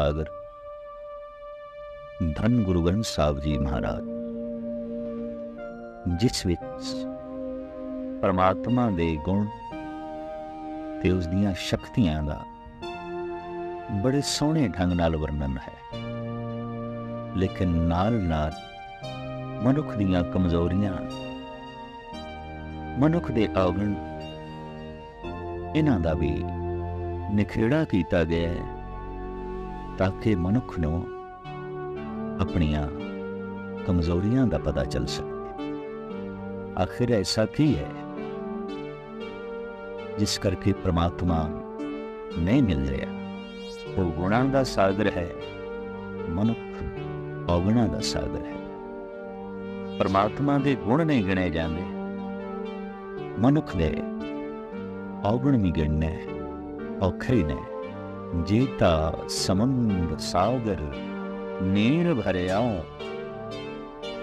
ਸਾਗਰ। ਧੰਨ ਗੁਰੂ ਗ੍ਰੰਥ ਸਾਹਿਬ ਜੀ ਮਹਾਰਾਜ। ਜਿਸ ਵਿੱਚ ਪਰਮਾਤਮਾ ਦੇ ਗੁਣ ਤੇ ਉਸ ਦੀਆਂ ਸ਼ਕਤੀਆਂ ਦਾ ਬੜੇ ਸੋਹਣੇ ਢੰਗ ਨਾਲ ਵਰਣਨ ਹੈ। ਲੇਕਿਨ ਨਾਲ ਨਾਲ ਮਨੁੱਖ ਦੀਆਂ ਕਮਜ਼ੋਰੀਆਂ, ਮਨੁੱਖ ਦੇ ਔਗਣ, ਇਹਨਾਂ ਦਾ ਵੀ ਨਿਖੇੜਾ ਕੀਤਾ ਗਿਆ ਹੈ। ਤਾਂ ਕਿ ਮਨੁੱਖ ਨੂੰ ਆਪਣੀਆਂ ਕਮਜ਼ੋਰੀਆਂ ਦਾ ਪਤਾ ਚੱਲ ਸਕੇ ਆਖਿਰ ਐਸਾ ਕੀ ਹੈ? ਜਿਸ ਕਰਕੇ ਪ੍ਰਮਾਤਮਾ ਨਹੀਂ ਮਿਲ ਰਿਹਾ। ਉਹ ਗੁਣਾਂ ਦਾ ਸਾਗਰ ਹੈ, ਮਨੁੱਖ ਔਗਣਾਂ ਦਾ ਸਾਗਰ ਹੈ। ਪਰਮਾਤਮਾ ਦੇ ਗੁਣ ਨਹੀਂ ਗਿਣੇ ਜਾਂਦੇ। ਮਨੁੱਖ ਦੇ ਔਗਣ ਵੀ ਗਿਣਨੇ ਔਖੇ ਨੇ। ਜੀਤਾ ਸਮੁੰਦ ਸਾਗਰ ਨੀਰ ਭਰਿਆਉ,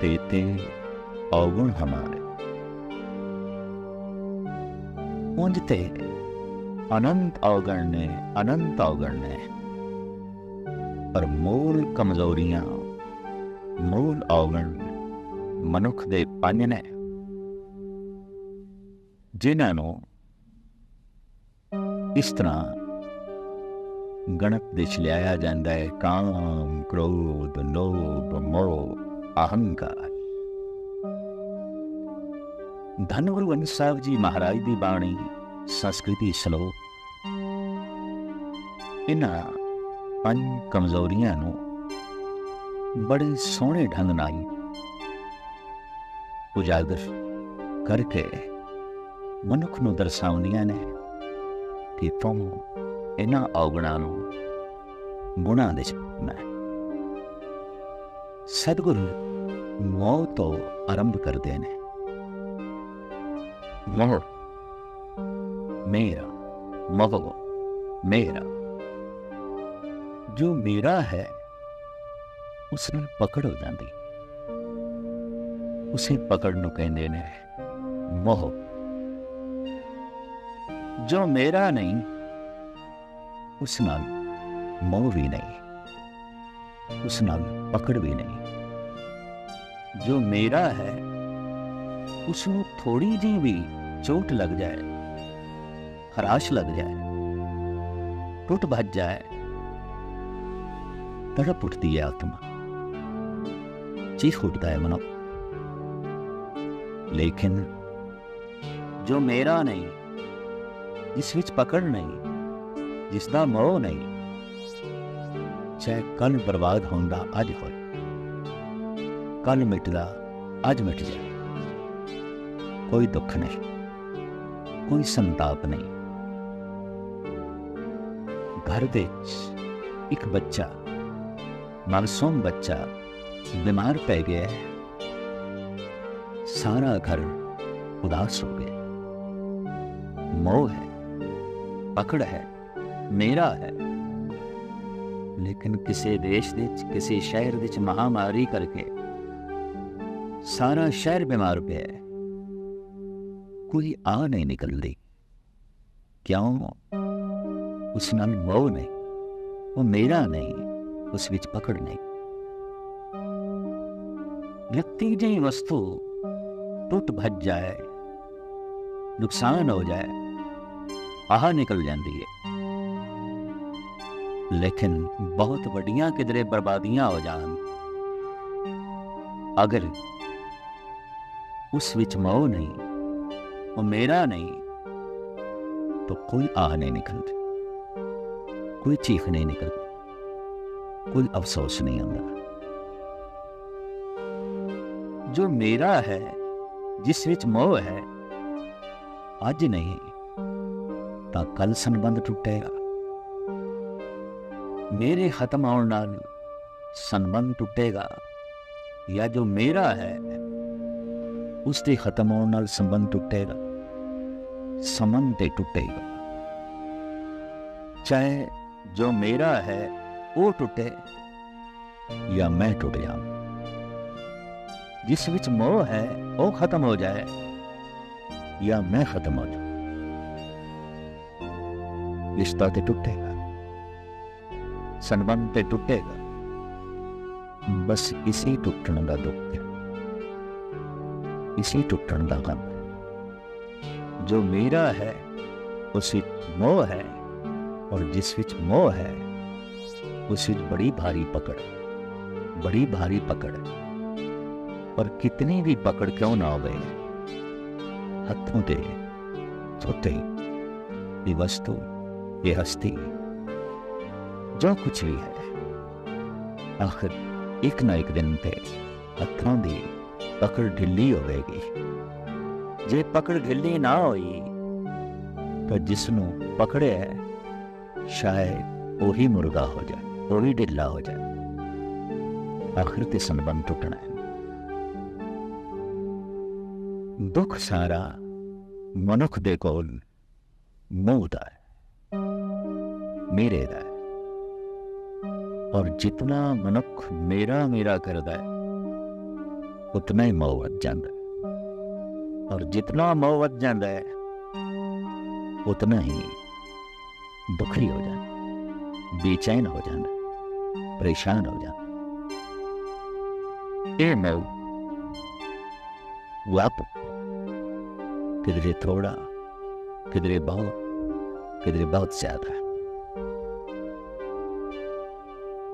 ਤੇ ਤੇ ਔਗਣ ਹਮਾਰੇ। ਉਂਝ ਤੇ ਅਨੰਤ ਔਗਣ ਨੇ, ਅਨੰਤ ਔਗਣ ਨੇ, ਪਰ ਮੂਲ ਕਮਜ਼ੋਰੀਆਂ, ਮੂਲ ਔਗਣ ਮਨੁੱਖ ਦੇ ਪੰਜ ਨੇ। ਜਿਨ੍ਹਾਂ ਨੂੰ ਇਸ ਤਰ੍ਹਾਂ ਗਣਤ ਵਿੱਚ ਲਿਆਇਆ ਜਾਂਦਾ ਹੈ। ਕਾਮ, ਕ੍ਰੋਧ, ਲੋਭ, ਮੋਹ, ਅਹੰਕਾਰ। ਧੰਨ ਗੁਰੂ ਗ੍ਰੰਥ ਸਾਹਿਬ ਜੀ ਮਹਾਰਾਜ ਦੀ ਬਾਣੀ, ਸੰਸਕ੍ਰਿਤੀ ਸ਼ਲੋਕ। ਇਹਨਾਂ ਪੰਜ ਕਮਜ਼ੋਰੀਆਂ ਨੂੰ ਬੜੇ ਸੋਹਣੇ ਢੰਗ ਨਾਲ ਉਜਾਗਰ ਕਰਕੇ ਮਨੁੱਖ ਨੂੰ ਦਰਸਾਉਂਦੀਆਂ ਨੇ ਕਿ ਤੁਮ ਇਹਨਾਂ ਔਗਣਾਂ ਨੂੰ ਗੁਣਾਂ ਦੇ ਹੈ ਸਤਿਗੁਰ ਮੋਹ ਤੋਂ ਆਰੰਭ ਕਰਦੇ ਨੇ। ਮੋਹ। ਮੇਰਾ ਮੋਹ ਮੇਰਾ। ਜੋ ਮੇਰਾ ਹੈ ਉਸ ਨੂੰ ਪਕੜ ਹੋ ਜਾਂਦੀ। ਉਸੇ ਪਕੜ ਨੂੰ ਕਹਿੰਦੇ ਨੇ ਮੋਹ। ਜੋ ਮੇਰਾ ਨਹੀਂ ਉਸ ਨਾਲ ਮੋਹ ਵੀ ਨਹੀਂ ਉਸ ਨਾਲ ਪਕੜ ਵੀ ਨਹੀਂ ਜੋ ਮੇਰਾ ਹੈ ਉਸ ਨੂੰ ਥੋੜੀ ਜਿਹੀ ਵੀ ਚੋਟ ਲੱਗ ਜਾਏ ਖਰਾਸ਼ ਲੱਗ ਜਾਏ ਟੁੱਟ ਭੱਜ ਜਾਏ ਤੜਪ ਉੱਠਦੀ ਹੈ ਆਤਮਾ ਚੀਖ ਉੱਠਦਾ ਹੈ ਮਨੋ ਲੇਕਿਨ ਜੋ ਮੇਰਾ ਨਹੀਂ ਇਸ ਵਿੱਚ ਪਕੜ ਨਹੀਂ ਜਿਸ ਦਾ ਮੋਹ ਨਹੀਂ ਚਾਹੇ ਕੱਲ ਬਰਬਾਦ ਹੁੰਦਾ ਅੱਜ ਹੋਏ ਕੱਲ ਮਿਟਦਾ ਅੱਜ ਮਿਟ ਜਾਏ ਕੋਈ ਦੁੱਖ ਨਹੀਂ ਕੋਈ ਸੰਤਾਪ ਨਹੀਂ ਘਰ ਵਿੱਚ ਇੱਕ ਬੱਚਾ ਮਾਸੂਮ ਬੱਚਾ ਬਿਮਾਰ ਪੈ ਗਿਆ ਹੈ ਸਾਰਾ ਘਰ ਉਦਾਸ ਹੋ ਗਿਆ ਮੋਹ ਹੈ ਪਕੜ ਹੈ ਮੇਰਾ ਹੈ ਲੇਕਿਨ ਕਿਸੇ ਦੇਸ਼ ਦੇ ਵਿੱਚ ਕਿਸੇ ਸ਼ਹਿਰ ਦੇ ਵਿੱਚ ਮਹਾਮਾਰੀ ਕਰਕੇ ਸਾਰਾ ਸ਼ਹਿਰ ਬਿਮਾਰ ਪਿਆ ਹੈ ਕੋਈ ਆ ਨਹੀਂ ਨਿਕਲਦੀ ਕਿਉਂ ਉਸ ਨਾਲ ਮੋਹ ਨਹੀਂ ਉਹ ਮੇਰਾ ਨਹੀਂ ਉਸ ਵਿੱਚ ਪਕੜ ਨਹੀਂ ਵਿਅਕਤੀ ਜਿਹੀ ਵਸਤੂ ਟੁੱਟ ਭੱਜ ਜਾਏ ਨੁਕਸਾਨ ਹੋ ਜਾਏ ਆਹ ਨਿਕਲ ਜਾਂਦੀ ਹੈ लेकिन बहुत बढ़िया किधरे बर्बादियाँ हो जान। अगर उस विच मो नहीं वो मेरा नहीं तो कोई आह नहीं निकलती। कोई चीख नहीं निकलती। कोई अफसोस नहीं आता जो मेरा है, जिस विच मोह है अज नहीं तो कल संबंध टूटेगा। मेरे खत्म आने संबंध टूटेगा या जो मेरा है उसके खत्म होने संबंध टूटेगा संबंध तो टूटेगा चाहे जो मेरा है, वो टूटे या मैं टूट जा जिस विच मोह है, वो खत्म हो जाए या मैं खत्म हो जाऊँ। रिश्ता तो टूटेगा संबंध पे टूटेगा बस इसी टुटन का दुख है इसी टुटन का गम है जो मेरा है उसी मोह है और जिस विच मोह है उस विच बड़ी भारी पकड़ बड़ी भारी पकड़ और कितनी भी पकड़ क्यों ना हो हथों दे धोते ये वस्तु ये हस्ती ਜੋ ਕੁਛ ਵੀ ਹੈ। ਆਖਰ ਇੱਕ ਨਾ ਇੱਕ ਦਿਨ ਤੇ ਹੱਥਾਂ ਦੀ ਪਕੜ ਢਿੱਲੀ ਹੋਵੇਗੀ। ਜੇ ਪਕੜ ਢਿੱਲੀ ਨਾ ਹੋਈ, ਤਾਂ ਜਿਸ ਨੂੰ ਪਕੜਿਆ ਸ਼ਾਇਦ ਉਹੀ ਮੁਰਗਾ ਹੋ ਜਾਏ, ਉਹੀ ਢਿੱਲਾ ਹੋ ਜਾਏ। ਆਖਰ ਤੇ ਸੰਬੰਧ ਟੁੱਟਣਾ ਹੈ। ਦੁੱਖ ਸਾਰਾ ਮਨੁੱਖ ਦੇ ਕੋਲ ਮੋਹ ਦਾ ਹੈ। ਮੇਰੇ ਦਾ ਹੈ ਔਰ ਜਿਤਨਾ ਮਨੁੱਖ ਮੇਰਾ ਮੇਰਾ ਕਰਦਾ ਹੈ ਉਤਨਾ ਹੀ ਮੋਹ ਵੱਧ ਜਾਂਦਾ ਹੈ ਔਰ ਜਿਤਨਾ ਮੋਹ ਵੱਧ ਜਾਂਦਾ ਹੈ ਉਤਨਾ ਹੀ ਦੁਖੀ ਹੋ ਜਾਂਦਾ ਹੈ, ਬੇਚੈਨ ਹੋ ਜਾਂਦਾ ਹੈ, ਪਰੇਸ਼ਾਨ ਹੋ ਜਾਂਦਾ ਹੈ। ਇਹ ਮੋਹ ਵਾਪ ਕਿਧਰੇ ਥੋੜਾ ਕਿਧਰੇ ਬਹੁਤ ਕਿਧਰੇ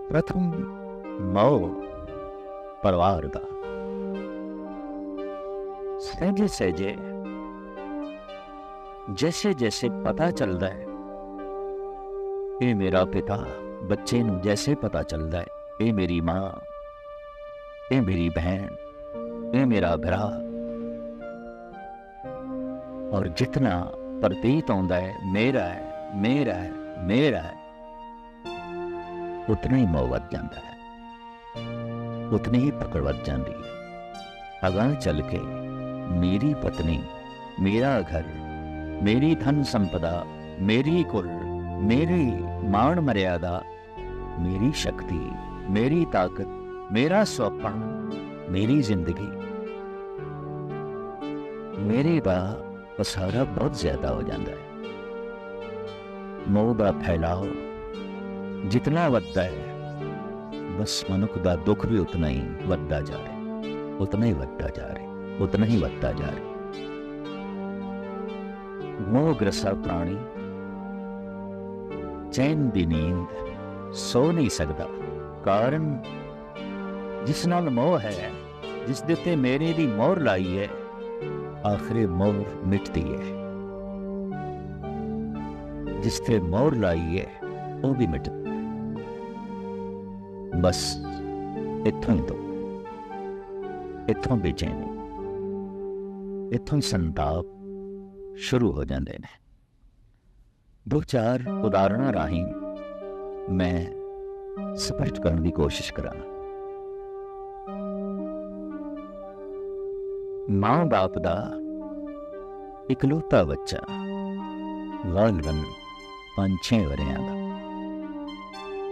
ਬਹੁਤ ਜ਼ਿਆਦਾ ਪ੍ਰਥਮ ਮੋਹ ਪਰਿਵਾਰ ਦਾ ਸਹਿਜੇ ਸਹਿਜੇ ਜੈਸੇ ਜੈਸੇ ਪਤਾ ਚੱਲਦਾ ਹੈ ਇਹ ਮੇਰਾ ਪਿਤਾ ਬੱਚੇ ਨੂੰ ਜੈਸੇ ਪਤਾ ਚੱਲਦਾ ਹੈ ਇਹ ਮੇਰੀ ਮਾਂ ਇਹ ਮੇਰੀ ਭੈਣ ਇਹ ਮੇਰਾ ਭਰਾ ਔਰ ਜਿਤਨਾ ਪ੍ਰਤੀਤ ਹੁੰਦਾ ਹੈ ਮੇਰਾ ਹੈ ਮੇਰਾ ਹੈ ਮੇਰਾ ਹੈ उतना ही मोह बच जाता है। उतनी ही पकड़वत जान है। अगर चल के मेरी पत्नी, मेरा घर, मेरी धन संपदा, मेरी कुल, मेरी मान मर्यादा, मेरी शक्ति, मेरी ताकत, मेरा स्वप्न, मेरी ज़िंदगी। मेरे का पसारा बहुत ज़्यादा हो जाता है। मोह का फैलाव ਫੈਲਾਅ ਵੱਧਦਾ ਹੈ ਬਸ ਮਨੁੱਖ ਦਾ ਦੁੱਖ ਵੀ ਉਤਨਾ ਹੀ ਵੱਧਦਾ ਜਾ ਰਿਹਾ ਉਤਨਾ ਹੀ ਵੱਧਦਾ ਜਾ ਰਿਹਾ ਉਤਨਾ ਹੀ ਵੱਧਦਾ ਜਾ ਰਿਹਾ ਮੋਹ ਗ੍ਰਸਾ ਪ੍ਰਾਣੀ ਚੈਨ ਦੀ ਨੀਂਦ ਸੋ ਨਹੀਂ ਸਕਦਾ ਕਾਰਨ ਜਿਸ ਨਾਲ ਮੋਹ ਹੈ ਜਿਸ ਦੇ ਉੱਤੇ ਮੇਰੇ ਦੀ ਮੋਹਰ ਲਾਈ ਹੈ ਆਖਰੇ ਮੋਹਰ ਮਿਟਦੀ ਹੈ ਜਿਸ ਤੇ ਮੋਹਰ ਲਾਈ ਹੈ ਉਹ ਵੀ ਮਿਟਦੀ ਬਸ, ਇੱਥੋਂ ਹੀ ਤੋਂ ਇੱਥੋਂ ਬੇਚੈਨੀ ਇੱਥੋਂ ਹੀ ਸੰਤਾਪ ਸ਼ੁਰੂ ਹੋ ਜਾਂਦੇ ਨੇ। ਦੋ ਚਾਰ ਉਦਾਹਰਣਾਂ ਰਾਹੀਂ ਮੈਂ ਸਪਸ਼ਟ ਕਰਨ ਦੀ ਕੋਸ਼ਿਸ਼ ਕਰਾਂ। ਮਾਂ ਬਾਪ ਦਾ ਇਕਲੌਤਾ ਬੱਚਾ ਗਾਲਬਨ ਪੰਜ ਛੇ ਵਰਿਆਂ ਦਾ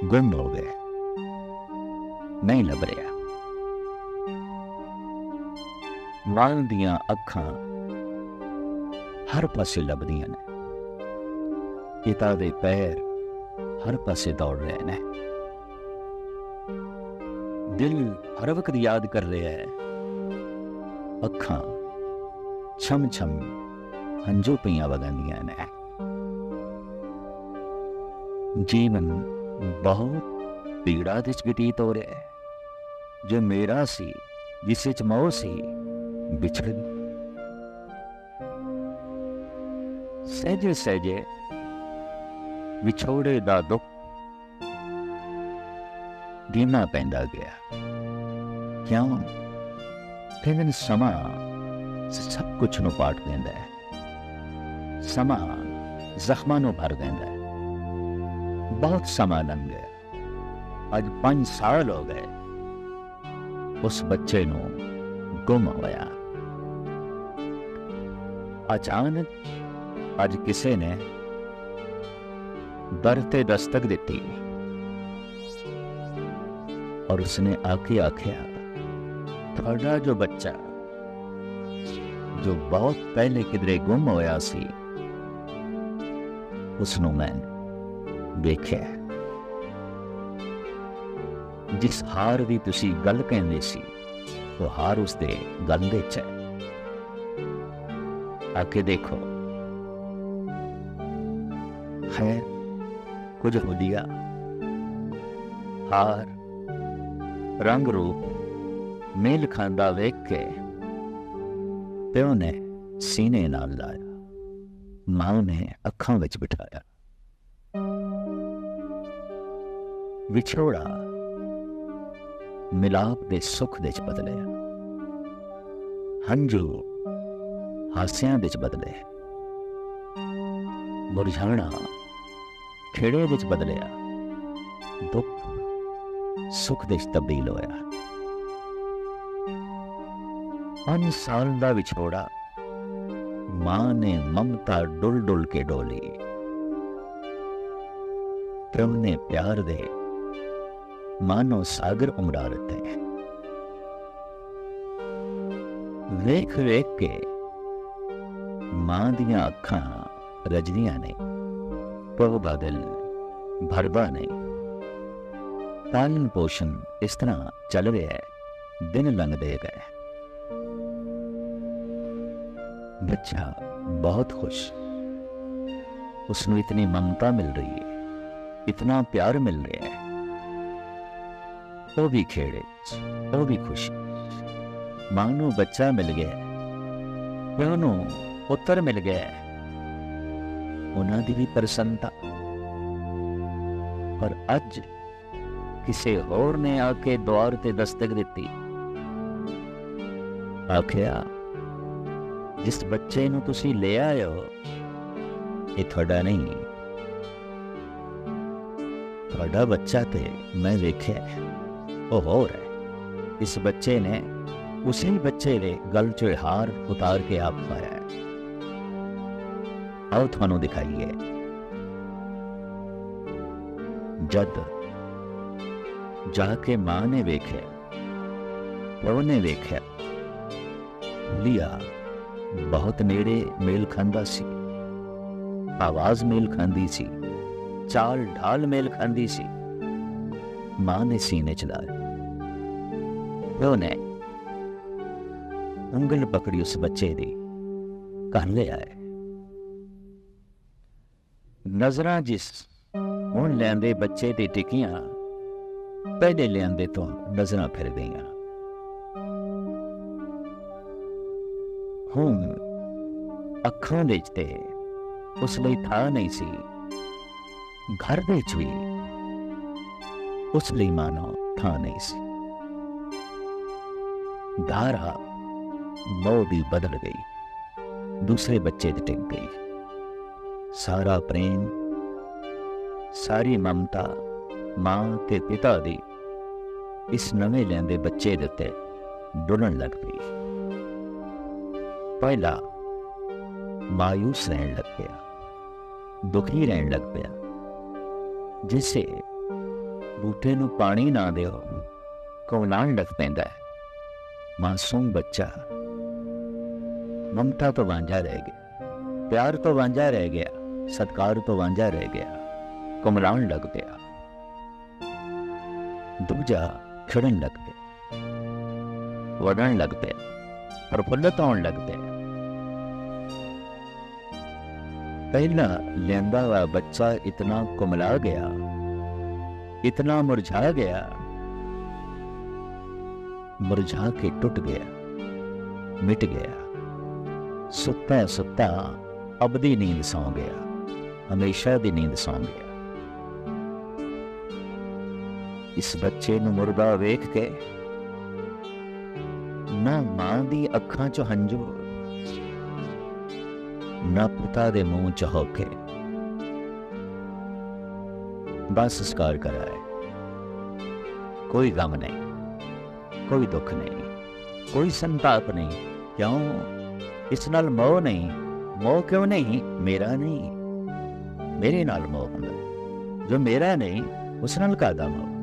ਗੁੰਮ ਹੋ ਗਿਆ। ਨਹੀਂ ਲੱਭ ਰਿਹਾ ਮਾਂ ਦੀਆਂ ਅੱਖਾਂ ਹਰ ਪਾਸੇ ਲੱਭਦੀਆਂ ਨੇ ਪਿਤਾ ਦੇ ਪੈਰ ਹਰ ਪਾਸੇ ਦੌੜ ਰਹੇ ਨੇ ਦਿਲ ਹਰ ਵਕਤ ਯਾਦ ਕਰ ਰਿਹਾ ਹੈ ਅੱਖਾਂ ਛਮ ਛਮ ਹੰਝੂ ਪਈਆਂ ਵਗਾਉਂਦੀਆਂ ਨੇ ਜੀਵਨ ਬਹੁਤ ਪੀੜਾ ਦੇ ਚ ਬਤੀਤ ਹੋ ਰਿਹਾ ਹੈ ਜੋ ਮੇਰਾ ਸੀ ਜਿਸ ਵਿੱਚ ਮੋਹ ਸੀ ਵਿਛੜ ਗਈ ਸਹਿਜੇ ਸਹਿਜੇ ਵਿਛੋੜੇ ਦਾ ਦੁੱਖ ਧੀਮਾ ਪੈਂਦਾ ਗਿਆ ਕਿਉਂ ਫਿਰ ਸਮਾਂ ਸਭ ਕੁਝ ਨੂੰ ਪਾਟ ਦਿੰਦਾ ਹੈ ਸਮਾਂ ਜ਼ਖਮਾਂ ਨੂੰ ਭਰ ਦਿੰਦਾ ਹੈ ਬਹੁਤ ਸਮਾਂ ਲੰਘ ਗਿਆ ਅੱਜ 5 ਸਾਲ ਹੋ ਗਏ ਉਸ ਬੱਚੇ ਨੂੰ ਗੁੰਮ ਹੋਇਆ ਅਚਾਨਕ ਅੱਜ ਕਿਸੇ ਨੇ ਦਰ ਤੇ ਦਸਤਕ ਦਿੱਤੀ ਔਰ ਉਸਨੇ ਆਕੇ ਆਖਿਆ ਤੁਹਾਡਾ ਜੋ ਬੱਚਾ ਜੋ ਬਹੁਤ ਪਹਿਲੇ ਕਿਧਰੇ ਗੁੰਮ ਹੋਇਆ ਸੀ ਉਸ ਨੂੰ ਮੈਂ ਵੇਖਿਆ ਜਿਸ ਹਾਰ ਦੀ ਤੁਸੀਂ ਗੱਲ ਕਹਿੰਦੇ ਸੀ, ਉਹ ਹਾਰ ਉਸ ਦੇ ਗੰਦੇ ਚ ਹੈ। ਆਕੇ ਦੇਖੋ, ਹੈ ਕੁਝ ਹੁਲੀਆ, ਹਾਰ, ਰੰਗ ਰੂਪ, ਮੇਲ ਖਾਂਦਾ ਵੇਖ ਕੇ ਪਿਓ ਨੇ ਸੀਨੇ ਨਾਲ ਲਾਇਆ, ਮਾਂ ਨੇ ਅੱਖਾਂ ਵਿੱਚ ਬਿਠਾਇਆ। ਵਿਛੋੜਾ ਮਿਲਾਪ ਦੇ ਸੁੱਖ ਦੇ ਚ ਬਦਲਿਆ ਹੰਝੂ ਹਾਸਿਆਂ ਵਿੱਚ ਬਦਲੇ ਮੁਰਝਾਣਾ ਖੇੜੇ ਵਿੱਚ ਬਦਲਿਆ ਦੁੱਖ ਸੁੱਖ ਦੇ ਚ ਤਬਦੀਲ ਹੋਇਆ ਪੰਜ ਸਾਲ ਦਾ ਵਿਛੋੜਾ ਮਾਂ ਨੇ ਮਮਤਾ ਡੁੱਲ ਡੁੱਲ ਕੇ ਡੋਲੀ ਪਿਓ ਨੇ ਪਿਆਰ ਦੇ ਮਾਨੋ ਸਾਗਰ ਉਮੜਾ ਦਿੱਤੇ ਵੇਖ ਵੇਖ ਕੇ ਮਾਂ ਦੀਆਂ ਅੱਖਾਂ ਰਜਨੀਆਂ ਨੇ ਪਵ ਬਾਦਲ ਭਰਵਾ ਨੇ ਤਾਲਨ ਪੋਸ਼ਣ ਇਸ ਤਰ੍ਹਾਂ ਚੱਲ ਰਿਹਾ ਹੈ ਦਿਨ ਲੰਘਦੇ ਗਏ ਬੱਚਾ ਬਹੁਤ ਖੁਸ਼ ਉਸ ਨੂੰ ਇਤਨੀ ਮਮਤਾ ਮਿਲ ਰਹੀ ਹੈ ਇਤਨਾ ਪਿਆਰ ਮਿਲ ਰਿਹਾ ਹੈ ਉਹ ਵੀ ਖੇੜੇ ਉਹ ਵੀ ਖੁਸ਼ ਮਾਂ ਨੂੰ ਬੱਚਾ ਮਿਲ ਗਿਆ ਤੇ ਉਹਨੂੰ ਪੁੱਤਰ ਮਿਲ ਗਿਆ ਉਹਨਾਂ ਦੀ ਵੀ ਪ੍ਰਸੰਨਤਾ ਪਰ ਅੱਜ ਕਿਸੇ ਹੋਰ ਨੇ ਆ ਕੇ ਦਵਾਰ ਤੇ ਦਸਤਕ ਦਿੱਤੀ ਆਖਿਆ ਜਿਸ ਬੱਚੇ ਨੂੰ ਤੁਸੀਂ ਲੈ ਆਏ ਹੋ ਇਹ ਤੁਹਾਡਾ ਨਹੀਂ ਤੁਹਾਡਾ ਬੱਚਾ ਤੇ ਮੈਂ ਵੇਖਿਆ ਉਹ ਹੋਰ ਹੈ ਇਸ ਬੱਚੇ ਨੇ ਉਸੇ ਬੱਚੇ ਦੇ ਗਲ ਚੋਂ ਹਾਰ ਉਤਾਰ ਕੇ ਆਪ ਪਾਇਆ ਹੈ ਆਓ ਤੁਹਾਨੂੰ ਦਿਖਾਈਏ ਜਦ ਜਾ ਕੇ ਮਾਂ ਨੇ ਵੇਖਿਆ ਪ੍ਰਭੂ ਨੇ ਵੇਖਿਆ ਲਿਆ ਬਹੁਤ ਨੇੜੇ ਮੇਲ ਖਾਂਦਾ ਸੀ ਆਵਾਜ਼ ਮੇਲ ਖਾਂਦੀ ਸੀ ਚਾਲ ਢਾਲ ਮੇਲ ਖਾਂਦੀ ਸੀ ਮਾਂ ਨੇ ਸੀਨੇ ਚ ਲਾਇਆ ਉਂਗਲ ਪਕੜੀ ਉਸ ਬੱਚੇ ਦੀ, ਘਰ ਲਿਆ ਹੈ। ਨਜ਼ਰਾਂ ਜਿਸ ਹੁਣ ਲੈਂਦੇ ਬੱਚੇ ਤੇ ਟਿਕੀਆਂ, ਪਹਿਲੇ ਲੈਂਦੇ ਤੋਂ ਨਜ਼ਰਾਂ ਫਿਰ ਗਈਆਂ। ਹੁਣ ਅੱਖਾਂ ਦੇ ਤੇ ਉਸ ਲਈ ਥਾਂ ਨਹੀਂ ਸੀ। ਘਰ ਵਿੱਚ ਵੀ ਉਸ ਲਈ ਮਾਨੋ ਥਾਂ ਨਹੀਂ ਸੀ। ਧਾਰਾ ਮੋਹ ਦੀ ਬਦਲ ਗਈ, ਦੂਸਰੇ ਬੱਚੇ ਤੇ ਟਿਕ ਗਈ। ਸਾਰਾ ਪ੍ਰੇਮ, ਸਾਰੀ ਮਮਤਾ ਮਾਂ ਤੇ ਪਿਤਾ ਦੀ ਇਸ ਨਵੇਂ ਲੈਂਦੇ ਬੱਚੇ ਦੇ ਉੱਤੇ ਡੁੱਲਣ ਲੱਗ ਪਈ। ਪਹਿਲਾ ਮਾਇੂਸ ਰਹਿਣ ਲੱਗ ਪਿਆ, ਦੁਖੀ ਰਹਿਣ ਲੱਗ ਪਿਆ। ਜਿਸੇ ਬੂਟੇ ਨੂੰ ਪਾਣੀ ਨਾ ਦਿਓ, ਕੌਲਾਣ ਲੱਗ ਪੈਂਦਾ ਹੈ। मासूम बच्चा। ममता तो वांझा रह गया। प्यार तो वांझा रह गया। सत्कार तो वांझा रह गया। कुमराण लग गया। दूजा खिड़न लग गया। वड़न लग गया। प्रफुल्लत होने लगते गया। पहला लेंदा हुआ बच्चा इतना कुमला गया। इतना मुरझा गया। ਮੁਰਝਾ ਕੇ ਟੁੱਟ ਗਿਆ ਮਿਟ ਗਿਆ ਸੁੱਤਾ ਸੁੱਤਾ ਅਬਦੀ ਨੀਂਦ ਸੌ ਗਿਆ ਹਮੇਸ਼ਾ ਦੀ ਨੀਂਦ ਸੌ ਗਿਆ ਇਸ ਬੱਚੇ ਨੂੰ ਮੁਰਦਾ ਵੇਖ ਕੇ ਨਾ ਮਾਂ ਦੀ ਅੱਖਾਂ 'ਚ ਹੰਝੂ ਨਾ ਪਿਤਾ ਦੇ ਮੂੰਹ 'ਚ ਹੋਕੇ ਬਸ ਸੰਸਕਾਰ ਕਰਾਏ ਕੋਈ ਗਮ ਨਹੀਂ ਕੋਈ ਦੁੱਖ ਨਹੀਂ ਕੋਈ ਸੰਤਾਪ ਨਹੀਂ ਕਿਉਂ ਇਸ ਨਾਲ ਮੋਹ ਨਹੀਂ ਮੋਹ ਕਿਉਂ ਨਹੀਂ ਮੇਰਾ ਨਹੀਂ ਮੇਰੇ ਨਾਲ ਮੋਹ ਹੁੰਦਾ ਜੋ ਮੇਰਾ ਨਹੀਂ ਉਸ ਨਾਲ ਕਾਦਾ ਮੋਹ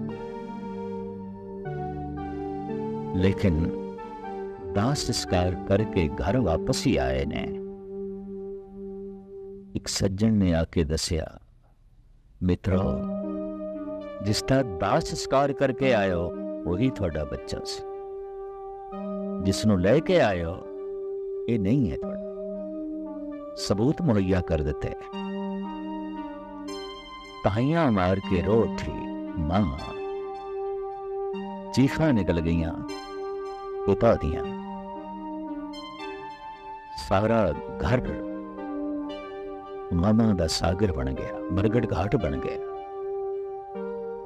ਲੇਕਿਨ ਦਾਸ ਸੰਸਕਾਰ ਕਰਕੇ ਘਰ ਵਾਪਸ ਹੀ ਆਏ ਨੇ ਇੱਕ ਸੱਜਣ ਨੇ ਆ ਕੇ ਦੱਸਿਆ ਮਿੱਤਰੋ ਜਿਸ ਦਾ ਦਾਸ ਸੰਸਕਾਰ ਕਰਕੇ ਆਇਓ ਉਹੀ ਤੁਹਾਡਾ ਬੱਚਾ ਸੀ ਜਿਸ ਨੂੰ ਲੈ ਕੇ ਆਇਓ ਇਹ ਨਹੀਂ ਹੈ ਤੁਹਾਡਾ ਸਬੂਤ ਮੁਹੱਈਆ ਕਰ ਦਿੱਤੇ ਤਾਈਆਂ ਮਾਰ ਕੇ ਰੋਠੀ ਮਾਂ ਚੀਖਾਂ ਨਿਕਲ ਗਈਆਂ ਪਿਤਾ ਦੀਆਂ ਸਾਰਾ ਘਰ ਮਾਮਾ ਦਾ ਸਾਗਰ ਬਣ ਗਿਆ ਮਰਗੜ ਘਾਟ ਬਣ ਗਿਆ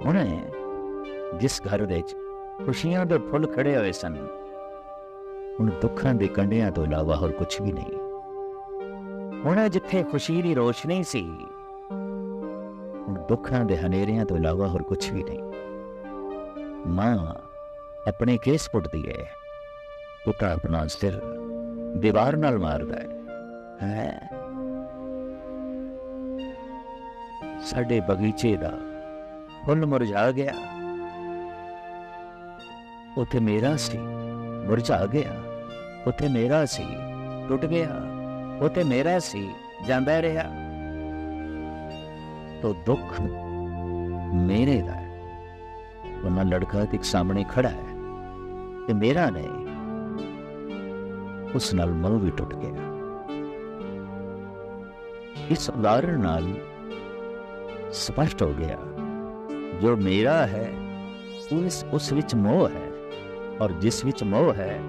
ਉਹਨੇ ਜਿਸ ਘਰ ਵਿੱਚ ਖੁਸ਼ੀਆਂ ਦੇ ਫੁੱਲ ਖੜੇ ਹੋਏ ਸਨ ਹੁਣ ਦੁੱਖਾਂ ਦੇ ਕੰਢਿਆਂ ਤੋਂ ਇਲਾਵਾ ਹੋਰ ਕੁਝ ਵੀ ਨਹੀਂ ਹੁਣ ਜਿੱਥੇ ਖੁਸ਼ੀ ਦੀ ਰੋਸ਼ਨੀ ਸੀ ਹੁਣ ਦੁੱਖਾਂ ਦੇ ਹਨੇਰਿਆਂ ਤੋਂ ਇਲਾਵਾ ਹੋਰ ਕੁਝ ਵੀ ਨਹੀਂ ਮਾਂ ਆਪਣੇ ਕੇਸ ਪੁੱਟਦੀ ਹੈ ਪੁੱਤਰ ਆਪਣਾ ਸਿਰ ਦੀਵਾਰ ਨਾਲ ਮਾਰਦਾ ਹੈ ਹੈ ਸਾਡੇ ਬਗੀਚੇ ਦਾ ਫੁੱਲ ਮੁਰਝਾ ਗਿਆ ਉੱਥੇ ਮੇਰਾ ਸੀ। ਮੁਰਝਾ ਗਿਆ। ਉੱਥੇ ਮੇਰਾ ਸੀ। ਟੁੱਟ ਗਿਆ। ਉੱਥੇ ਮੇਰਾ ਸੀ। ਜਾਂਦਾ ਰਿਹਾ। ਤੋ ਦੁੱਖ ਮੇਰੇ ਦਾ ਹੈ। ਉਹਨਾਂ ਲੜਕਾ ਤੇ ਸਾਹਮਣੇ ਖੜਾ ਹੈ ਤੇ ਮੇਰਾ ਨਹੀਂ। ਉਸ ਨਾਲ ਮਨ ਵੀ ਟੁੱਟ ਗਿਆ। ਇਸ ਉਦਾਹਰਣ ਨਾਲ ਸਪਸ਼ਟ ਹੋ ਗਿਆ। ਜੋ ਮੇਰਾ ਹੈ ਉਸ ਉਸ ਵਿੱਚ ਮੋਹ ਹੈ। ਔਰ ਜਿਸ ਵਿੱਚ ਮੋਹ ਹੈ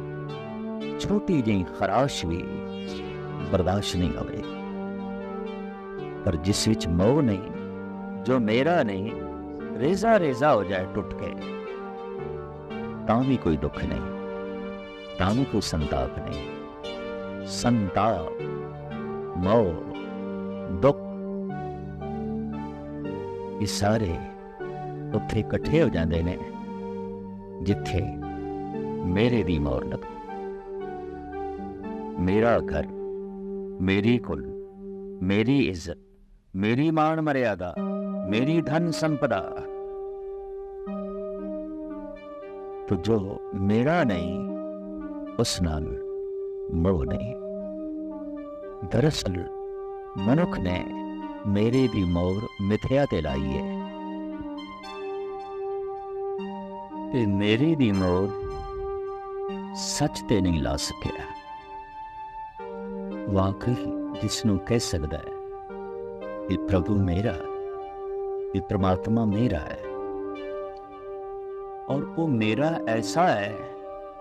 ਛੋਟੀ ਜਿਹੀ ਖਰਾਸ਼ ਵੀ ਬਰਦਾਸ਼ਤ ਨਹੀਂ ਹੋਵੇ ਪਰ ਜਿਸ ਵਿੱਚ ਮੋਹ ਨਹੀਂ ਜੋ ਮੇਰਾ ਨਹੀਂ ਰੇਜ਼ਾ ਰੇਜ਼ਾ ਹੋ ਜਾਏ ਟੁੱਟ ਕੇ ਤਾਂ ਵੀ ਕੋਈ ਦੁੱਖ ਨਹੀਂ ਤਾਂ ਵੀ ਕੋਈ ਸੰਤਾਪ ਨਹੀਂ ਸੰਤਾਪ ਮੋਹ ਦੁੱਖ ਇਹ ਸਾਰੇ ਉੱਥੇ ਇਕੱਠੇ ਹੋ ਜਾਂਦੇ ਨੇ ਜਿੱਥੇ मेरे दी मोहल्लत मेरा घर, मेरी कुल, मेरी इज़्ज़त, मेरी मान मर्यादा, मेरी धन संपदा। तो जो मेरा नहीं, उस नाल मो नहीं। दरअसल मनुख ने मेरे भी मोर मिथ्या ते लाई है। ते मेरी दी मोर ਸੱਚ ਤੇ ਨਹੀਂ ਲਾ ਸਕਿਆ ਵਾਕਈ ਜਿਸ ਨੂੰ ਕਹਿ ਸਕਦਾ ਹੈ ਇਹ ਪ੍ਰਭੂ ਮੇਰਾ ਇਹ ਪ੍ਰਮਾਤਮਾ ਮੇਰਾ ਹੈ ਔਰ ਉਹ ਮੇਰਾ ਐਸਾ ਹੈ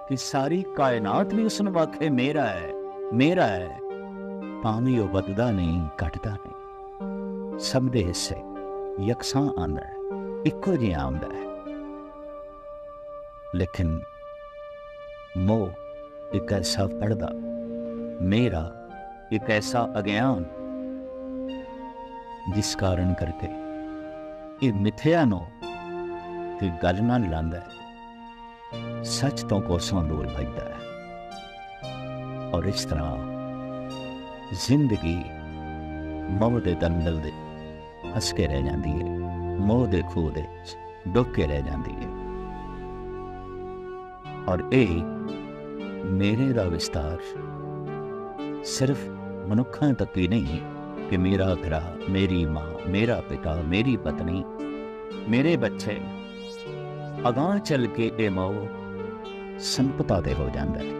ਕਿ ਸਾਰੀ ਕਾਇਨਾਤ ਵੀ ਉਸ ਨੂੰ ਵਾਕਈ ਮੇਰਾ ਹੈ ਮੇਰਾ ਹੈ ਪਾਣੀ ਉਹ ਵੱਧਦਾ ਨਹੀਂ ਘਟਦਾ ਨਹੀਂ ਸਭ ਦੇ ਹਿੱਸੇ ਯਕਸਾਂ ਆਉਂਦਾ ਹੈ ਇੱਕੋ ਜਿਹਾ ਆਉਂਦਾ ਹੈ ਲੇਕਿਨ ਮੋਹ ਇੱਕ ਐਸਾ ਪਰਦਾ ਮੇਰਾ ਇੱਕ ਐਸਾ ਅਗਿਆਨ। ਜਿਸ ਕਾਰਨ ਕਰਕੇ ਇਹ ਮਿੱਥਿਆ ਨੂੰ ਤੇ ਗੱਲ ਨਾਲ ਲਾਂਦਾ ਹੈ। ਸੱਚ ਤੋਂ ਕੋਸੋਂ ਦੂਰ ਭਜਦਾ ਹੈ। ਔਰ ਇਸ ਤਰ੍ਹਾਂ ਜ਼ਿੰਦਗੀ ਮੋਹ ਦੇ ਦੰਦਲ ਦੇ ਹੱਸ ਕੇ ਰਹਿ ਜਾਂਦੀ ਹੈ, ਮੋਹ ਦੇ ਖੂਹ ਦੇ ਡੁੱਬ ਕੇ ਰਹਿ ਜਾਂਦੀ ਹੈ। ਔਰ ਇਹ ਮੇਰੇ ਦਾ ਵਿਸਤਾਰ ਸਿਰਫ ਮਨੁੱਖਾਂ ਤੱਕ ਹੀ ਨਹੀਂ ਕਿ ਮੇਰਾ ਭਰਾ ਮੇਰੀ ਮਾਂ, ਮੇਰਾ ਪਿਤਾ, ਮੇਰੀ ਪਤਨੀ, ਮੇਰੇ ਬੱਚੇ ਅਗਾਹ ਚੱਲ ਕੇ ਇਹ ਮੋਹ ਸੰਪਤਾ ਦੇ ਹੋ ਜਾਂਦਾ ਹੈ,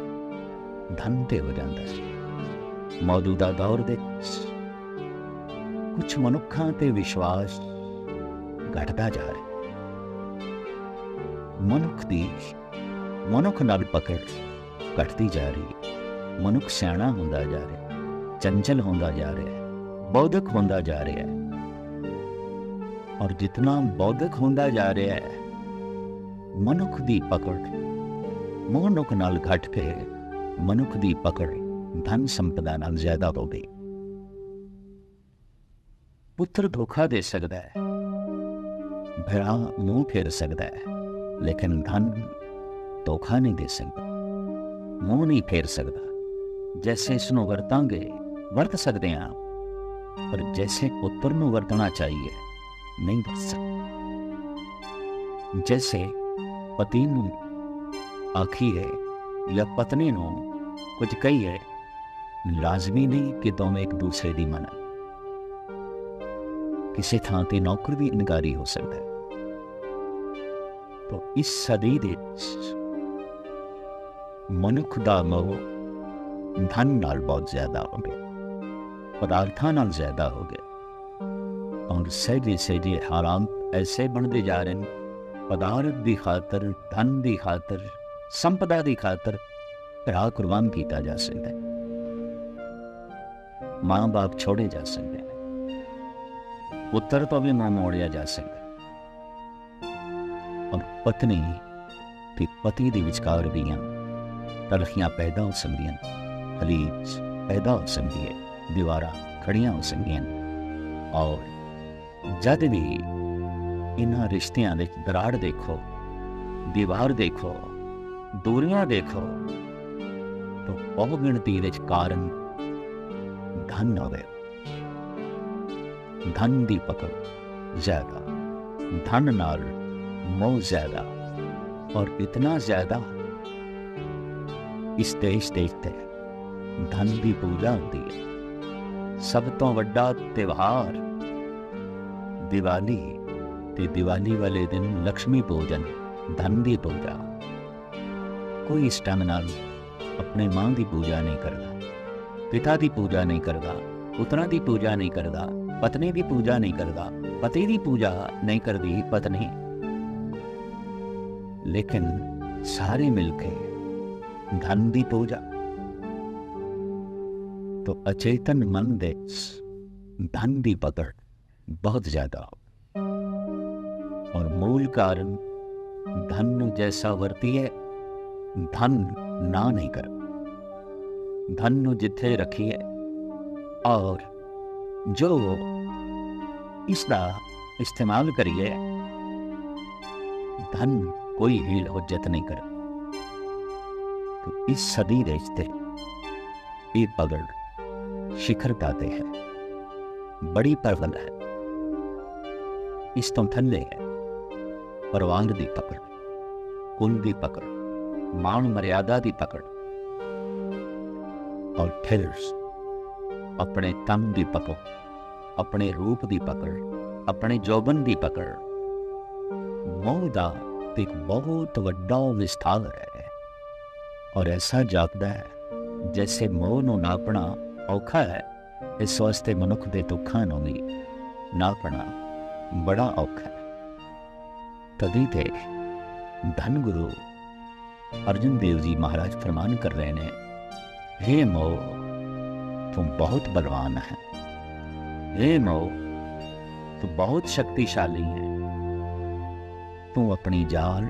ਧਨ ਤੇ ਹੋ ਜਾਂਦਾ ਹੈ। ਮੌਜੂਦਾ ਦੌਰ ਦੇ ਕੁਝ ਮਨੁੱਖਾਂ ਤੇ ਵਿਸ਼ਵਾਸ ਘਟਦਾ ਜਾ ਰਿਹਾ ਮਨੁੱਖ ਦੀ ਮਨੁੱਖ ਨਾਲ ਪਕੜ ਘਟਦੀ ਜਾ ਰਹੀ ਹੈ। ਮਨੁੱਖ ਸਿਆਣਾ ਹੁੰਦਾ ਜਾ ਰਿਹਾ ਚੰਚਲ ਹੁੰਦਾ ਜਾ ਰਿਹਾ ਬੌਧਿਕ ਹੁੰਦਾ ਜਾ ਰਿਹਾ ਹੈ। ਔਰ ਜਿਤਨਾ ਬੌਧਿਕ ਹੁੰਦਾ ਜਾ ਰਿਹਾ ਹੈ, ਮਨੁੱਖ ਦੀ ਪਕੜ ਮਨੁੱਖ ਨਾਲ ਘਟ ਕੇ ਮਨੁੱਖ ਦੀ ਪਕੜ ਧਨ ਸੰਪਦਾ ਨਾਲ ਜ਼ਿਆਦਾ ਹੋ ਗਈ। ਪੁੱਤਰ ਧੋਖਾ ਦੇ ਸਕਦਾ ਹੈ। ਭਰਾ ਮੂੰਹ ਫੇਰ ਸਕਦਾ ਹੈ। ਲੇਕਿਨ ਧਨ ਧੋਖਾ ਨਹੀਂ ਦੇ ਸਕਦਾ। ਮੂੰਹ ਨਹੀਂ ਫੇਰ ਸਕਦਾ ਜੈਸੇ ਇਸ ਨੂੰ ਵਰਤਾਂਗੇ ਵਰਤ ਸਕਦੇ ਹਾਂ ਪਰ ਜੈਸੇ ਪੁੱਤਰ ਨੂੰ ਵਰਤਣਾ ਚਾਹੀਏ ਨਹੀਂ ਵਰਤ ਸਕਦੇ ਜੈਸੇ ਪਤੀ ਨੂੰ ਆਖੀ ਹੈ ਜਾਂ ਪਤਨੀ ਨੂੰ ਕੁਝ ਕਹੀ ਹੈ ਲਾਜ਼ਮੀ ਨਹੀਂ ਕਿ ਦੋਵੇਂ ਇੱਕ ਦੂਸਰੇ ਦੀ ਮੰਨਣ ਕਿਸੇ ਥਾਂ ਤੇ ਨੌਕਰ ਵੀ ਇਨਕਾਰੀ ਹੋ ਸਕਦਾ ਹੈ ਤੋ ਇਸ ਸਦੀ ਦੇ ਮਨੁੱਖ ਦਾ ਮੋਹ ਧਨ ਨਾਲ ਬਹੁਤ ਜ਼ਿਆਦਾ ਹੋ ਗਿਆ ਪਦਾਰਥਾਂ ਨਾਲ ਜ਼ਿਆਦਾ ਹੋ ਗਿਆ ਔਰ ਸਹਿਜੇ ਸਹਿਜੇ ਹਾਲਾਤ ਐਸੇ ਬਣਦੇ ਜਾ ਰਹੇ ਨੇ ਪਦਾਰਥ ਦੀ ਖਾਤਰ ਧਨ ਦੀ ਖਾਤਰ ਸੰਪਦਾ ਦੀ ਖਾਤਰ ਭਰਾ ਕੁਰਬਾਨ ਕੀਤਾ ਜਾ ਸਕਦਾ ਹੈ ਮਾਂ-ਬਾਪ ਛੋੜੇ ਜਾ ਸਕਦੇ ਨੇ ਪੁੱਤਰ ਤੋਂ ਵੀ ਮਾਂ ਮੋੜਿਆ ਜਾ ਸਕਦਾ ਔਰ ਪਤਨੀ ਤੇ ਪਤੀ ਦੇ ਵਿਚਕਾਰ ਦੀਆਂ ਤਲਖੀਆਂ ਪੈਦਾ ਹੋ ਸਕਦੀਆਂ ਹਲੀਜ ਪੈਦਾ ਹੋ ਸਕਦੀ ਹੈ ਦੀਵਾਰਾਂ ਖੜੀਆਂ ਹੋ ਸਕਦੀਆਂ ਔਰ ਜਦ ਵੀ ਇਹਨਾਂ ਰਿਸ਼ਤਿਆਂ ਵਿੱਚ ਦਰਾੜ ਦੇਖੋ ਦੀਵਾਰ ਦੇਖੋ ਦੂਰੀਆਂ ਦੇਖੋ ਤਾਂ ਬਹੁ ਗਿਣਤੀ ਵਿੱਚ ਕਾਰਨ ਧਨ ਹੋਵੇ ਧਨ ਦੀ ਪਕੜ ਜ਼ਿਆਦਾ ਧਨ ਨਾਲ ਮੋਹ ਜ਼ਿਆਦਾ ਔਰ ਇਤਨਾ ਜ਼ਿਆਦਾ इस देश देखते धन भी पूजा होती है सब तो वड्डा त्योहार दिवाली ते दिवाली वाले दिन लक्ष्मी पूजन धन की पूजा कोई इस ढंग अपने माँ की पूजा नहीं करता पिता की पूजा नहीं करता पुत्रा की पूजा नहीं करता पत्नी की पूजा नहीं करता पति की पूजा नहीं करती पत्नी लेकिन सारे मिलके धन दीप पूजा तो अचेतन मन दे धन की पकड़ बहुत ज़्यादा। और मूल कारण, धन जैसा वर्ती है, धन ना नहीं कर। धन जिथे रखी है, और जो इसका इस्तेमाल करिए, धन कोई हील जित नहीं करे। तो इस सदी रिश्ते ये पगड़ शिखरता ते है बड़ी परवल है इस तो थल्ले है परवान दी पकड़ कुल दी पकड़ मान मर्यादा दी पकड़ और फिर अपने तन दी पकड़ अपने रूप दी पकड़ अपने जौबन दी पकड़ मोह दा एक बहुत वड्डा विस्तार है ਔਰ ਐਸਾ ਜਾਪਦਾ ਹੈ, ਜੈਸੇ ਮੋਹ ਨੂੰ ਨਾਪਣਾ ਔਖਾ ਹੈ, ਇਸ ਵਾਸਤੇ ਮਨੁੱਖ ਦੇ ਦੁੱਖਾਂ ਨੂੰ ਵੀ ਨਾਪਣਾ ਬੜਾ ਔਖਾ ਹੈ। ਤਦੀ ਤੇ ਧੰਨ ਗੁਰੂ ਅਰਜਨ ਦੇਵ ਜੀ ਮਹਾਰਾਜ ਫਰਮਾਨ ਕਰ ਰਹੇ ਨੇ हे ਮੋਹ, ਤੂੰ ਬਹੁਤ ਬਲਵਾਨ ਹੈ। हे ਮੋਹ, ਤੂੰ ਬਹੁਤ ਸ਼ਕਤੀਸ਼ਾਲੀ ਹੈ। ਤੂੰ ਆਪਣੀ ਜਾਲ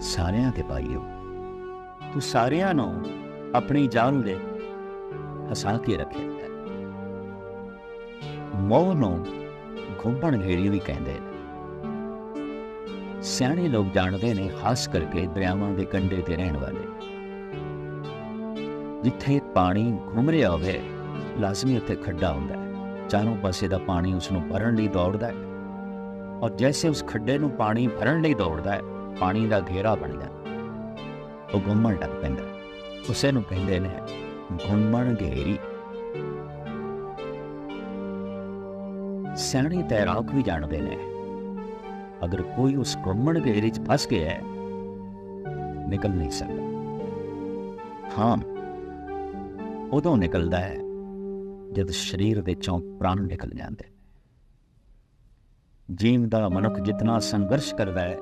ਸਾਰਿਆਂ ਤੇ ਪਾਈਓ ਤੂੰ ਸਾਰਿਆਂ ਨੂੰ ਆਪਣੀ ਜਾਨ ਦੇ ਹਸਾ ਕੇ ਰੱਖਿਆ ਮੋਹ ਨੂੰ ਘੁੰਮਣ ਘੇਰੀ ਵੀ ਕਹਿੰਦੇ ਨੇ। ਸਿਆਣੇ ਲੋਕ ਜਾਣਦੇ ਨੇ, ਖਾਸ ਕਰਕੇ ਦਰਿਆਵਾਂ ਦੇ ਕੰਢੇ ਤੇ ਰਹਿਣ ਵਾਲੇ। ਜਿੱਥੇ ਪਾਣੀ ਘੁੰਮ ਰਿਹਾ ਹੋਵੇ, ਲਾਜ਼ਮੀ ਉੱਥੇ ਖੱਡਾ ਹੁੰਦਾ ਹੈ। ਚਾਰੋਂ ਪਾਸੇ ਦਾ ਪਾਣੀ ਉਸ ਨੂੰ ਭਰਨ ਲਈ ਦੌੜਦਾ ਹੈ। ਔਰ ਜੈਸੇ ਉਸ ਖੱਡੇ ਨੂੰ ਪਾਣੀ ਭਰਨ ਲਈ ਦੌੜਦਾ ਹੈ, ਪਾਣੀ ਦਾ ਘੇਰਾ ਬਣਦਾ ਉਹ ਗੁੰਮਣ ਲੱਗ ਪੈਂਦਾ ਉਸੇ ਨੂੰ ਕਹਿੰਦੇ ਨੇ ਘੁੰਮਣ ਘੇਰੀ ਸਿਆਣੇ ਤੈਰਾਕ ਵੀ ਜਾਣਦੇ ਨੇ ਅਗਰ ਕੋਈ ਉਸ ਘੁੰਮਣ ਗਹਿਰੀ 'ਚ ਫਸ ਗਿਆ ਹੈ ਨਿਕਲ ਨਹੀਂ ਸਕਦਾ ਹਾਂ ਉਦੋਂ ਨਿਕਲਦਾ ਹੈ ਜਦ ਸਰੀਰ ਦੇ ਚੋਂ ਪ੍ਰਾਣ ਨਿਕਲ ਜਾਂਦੇ ਜੀਵ ਦਾ ਮਨੁੱਖ ਜਿੰਨਾ ਸੰਘਰਸ਼ ਕਰਦਾ ਹੈ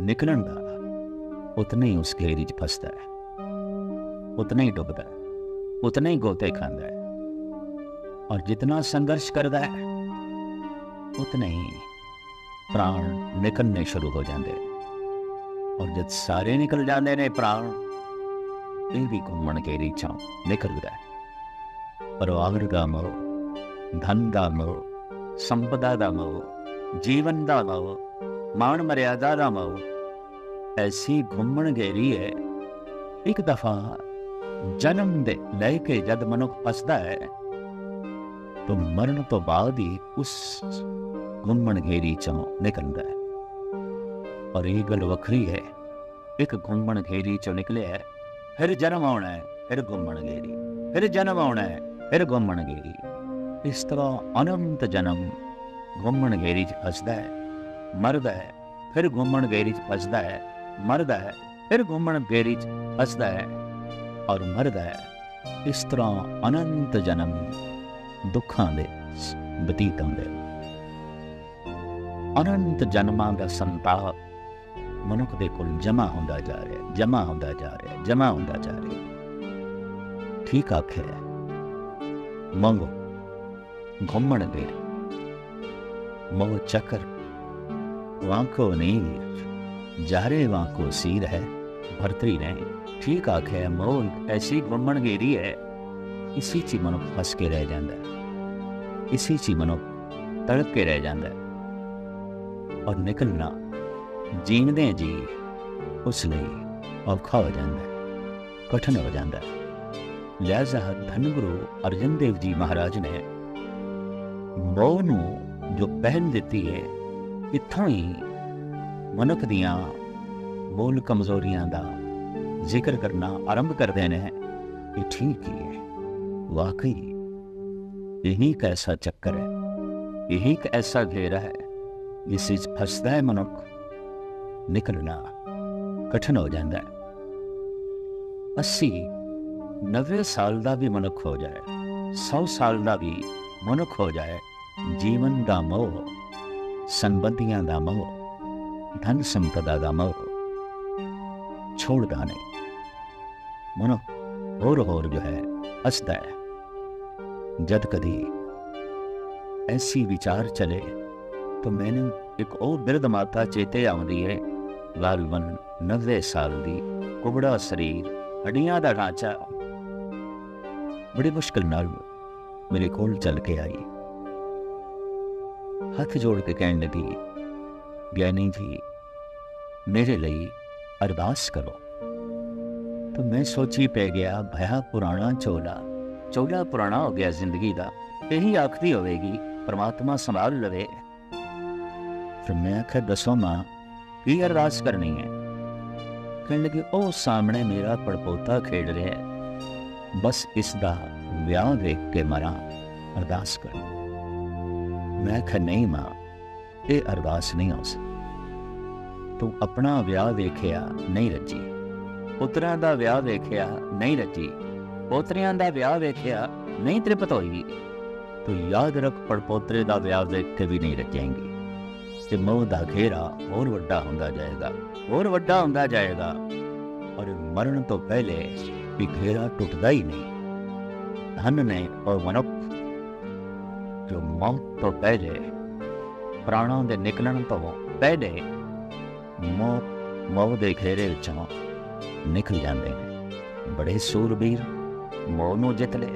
ਨਿਕਲਣ ਦਾ उतने ही उस घेरी फंसता है। उतना ही डूबता है। उतने ही गोते खाता है। और जितना संघर्ष करता है, उतने ही प्राण निकलने शुरू हो जाते और जब सारे निकल जाते ने प्राण, ये भी घूमण के रीछा निकलता है। परिवार का मोह धन का मोह संपदा का मोह जीवन का मोह मान मर्यादा का मोह ऐसी घुमण घेरी है। एक दफ़ा जन्म दे, लेके जद मनुख फंसदा है तो मरण तो बाद ही उस घुमण घेरी चो निकलता है। और एक गल वखरी है, एक घुमण घेरी चो निकले है, फिर जन्म आना है, फिर घुमण घेरी, फिर जन्म आना है, फिर घुमण घेरी। इस तरह अनंत जन्म घुमण घेरी च फसदा मरद है, फिर घुमण घेरी च फसदा है ਮਰਦਾ ਹੈ, ਫਿਰ ਘੁੰਮਣ ਫੇਰੀ ਚ ਹੱਸਦਾ ਹੈ ਔਰ ਮਰਦਾ ਹੈ, ਇਸ ਤਰ੍ਹਾਂ ਅਨੰਤ ਜਨਮ ਦੁੱਖਾਂ ਦੇ ਬਤੀਤ ਹੁੰਦੇ ਅਨੰਤ ਜਨਮਾਂ ਦਾ ਸੰਤਾਪ ਮਨੁੱਖ ਦੇ ਕੋਲ ਜਮਾ ਹੁੰਦਾ ਜਾ ਰਿਹਾ ਜਮਾ ਹੁੰਦਾ ਜਾ ਰਿਹਾ ਜਮਾ ਹੁੰਦਾ ਜਾ ਰਿਹਾ। ਠੀਕ ਆਖਿਆ ਮੰਗੋ ਘੁੰਮਣ ਦੇ ਮੋਹ ਚੱਕਰ, ਵਾਂਕੋ ਨਹੀਂ जारे वांको सीर है भरतरी नहीं ठीक आखे है मोह ऐसी घुमन गेरी है इसी ची मनो फस के रह जाता है इसी ची मनो तड़प के रह जाता है और निकलना जीवदे जी उस लिए औखा हो जाता है कठिन हो जाता है लिहाजा धन गुरु अर्जन देव जी महाराज ने मोह ਜੋ ਪਹਿਨ ਦਿੱਤੀ ਹੈ ਇੱਥੋਂ ਹੀ ਮਨੁੱਖ ਦੀਆਂ ਮੂਲ ਕਮਜ਼ੋਰੀਆਂ ਦਾ ਜ਼ਿਕਰ ਕਰਨਾ ਆਰੰਭ ਕਰਦੇ ਨੇ ਇਹ ਠੀਕ ਹੀ ਹੈ ਵਾਕਈ ਇਹੀ ਇੱਕ ਐਸਾ ਚੱਕਰ ਹੈ ਇਹੀ ਇੱਕ ਐਸਾ ਘੇਰਾ ਹੈ ਜਿਸ ਵਿੱਚ ਫਸਦਾ ਹੈ ਮਨੁੱਖ ਨਿਕਲਣਾ ਕਠਿਨ ਹੋ ਜਾਂਦਾ ਹੈ 80 90 ਸਾਲ ਦਾ ਵੀ ਮਨੁੱਖ ਹੋ ਜਾਏ 100 ਸਾਲ ਦਾ ਵੀ ਮਨੁੱਖ ਹੋ ਜਾਏ ਜੀਵਨ ਦਾ ਮੋਹ ਸੰਬੰਧੀਆਂ ਦਾ ਮੋਹ धन संपदा का मोह। छोड़ता नहीं मनो और और जो है हंसता है। जब कभी ऐसी विचार चले तो मैंने एक और दर्द माता चेते आती है। लालवन, नब्बे साल की कुबड़ा शरीर, हड्डियाँ का ढांचा। बड़ी मुश्किल नाल मेरे को चल के आई। हथ जोड़ के कह लगी ਗਿਆਨੀ ਜੀ ਮੇਰੇ ਲਈ ਅਰਦਾਸ ਕਰੋ ਤਾਂ ਮੈਂ ਸੋਚੀ ਪੈ ਗਿਆ ਭਇਆ ਪੁਰਾਣਾ ਚੋਲਾ ਚੋਲਾ ਪੁਰਾਣਾ ਹੋ ਗਿਆ ਜ਼ਿੰਦਗੀ ਦਾ ਇਹੀ ਆਖਰੀ ਹੋਵੇਗੀ ਪਰਮਾਤਮਾ ਸੰਭਾਲ ਲਵੇ ਫਿਰ ਮੈਂ ਆਖਿਆ ਦੱਸੋ ਮਾਂ ਕੀ ਅਰਦਾਸ ਕਰਨੀ ਹੈ ਕਹਿਣ ਲੱਗੀ ਉਹ ਸਾਹਮਣੇ ਮੇਰਾ ਪੜਪੋਤਾ ਖੇਡ ਰਿਹਾ ਹੈ ਬਸ ਇਸ ਦਾ ਵਿਆਹ ਵੇਖ ਕੇ ਮਰਾਂ ਅਰਦਾਸ ਕਰ ਮੈਂ ਕਿਹਾ ਨਹੀਂ ਮਾਂ ਇਹ ਅਰਦਾਸ ਨਹੀਂ ਹੋ ਸਕਦੀ ਤੂੰ ਆਪਣਾ ਵਿਆਹ ਵੇਖਿਆ, ਨਹੀਂ ਰੱਜੀ। ਪੁੱਤਰਾਂ ਦਾ ਵਿਆਹ ਵੇਖਿਆ, ਨਹੀਂ ਰੱਜੀ। ਪੋਤਰਿਆਂ ਦਾ ਵਿਆਹ ਵੇਖਿਆ, ਨਹੀਂ ਤ੍ਰਿਪਤ ਹੋਈ। ਤੂੰ ਯਾਦ ਰੱਖ ਪੜਪੋਤਰੇ ਦਾ ਵਿਆਹ ਵੇਖ ਕੇ ਵੀ ਨਹੀਂ ਰਚੇਂਗੀ। ਤੇ ਮੋਹ ਦਾ ਘੇਰਾ ਹੋਰ ਵੱਡਾ ਹੁੰਦਾ ਜਾਏਗਾ, ਹੋਰ ਵੱਡਾ ਹੁੰਦਾ ਜਾਏਗਾ। ਔਰ ਮਰਨ ਤੋਂ ਪਹਿਲੇ ਵੀ ਘੇਰਾ ਟੁੱਟਦਾ ਹੀ ਨਹੀਂ। ਧਨ ਨੇ ਔਰ ਮਨੁੱਖ, ਜੋ ਮੌਤ ਤੋਂ ਪਹਿਲੇ ਪ੍ਰਾਣਾਂ ਦੇ ਨਿਕਲਣ ਤੋਂ ਪਹਿਲੇ ਮੌਤ ਮੌਤ ਦੇ ਘੇਰੇ ਵਿੱਚੋਂ ਨਿਕਲ ਜਾਂਦੇ ਨੇ। ਬੜੇ ਸੂਰਬੀਰ ਮੌਤ ਨੂੰ ਜਿੱਤ ਲੈ,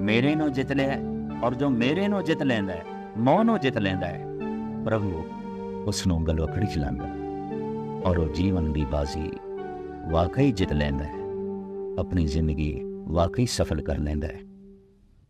ਮੇਰੇ ਨੂੰ ਜਿੱਤ ਲਿਆ ਔਰ ਜੋ ਮੇਰੇ ਨੂੰ ਜਿੱਤ ਲੈਂਦਾ ਹੈ ਮੌਤ ਨੂੰ ਜਿੱਤ ਲੈਂਦਾ ਹੈ, ਪ੍ਰਭੂ ਉਸ ਨੂੰ ਗਲਵਕੜੀ ਚਲਾਉਂਦਾ ਔਰ ਉਹ ਜੀਵਨ ਦੀ ਬਾਜ਼ੀ ਵਾਕਈ ਜਿੱਤ ਲੈਂਦਾ ਹੈ, ਆਪਣੀ ਜ਼ਿੰਦਗੀ ਵਾਕਈ ਸਫਲ ਕਰ ਲੈਂਦਾ ਹੈ।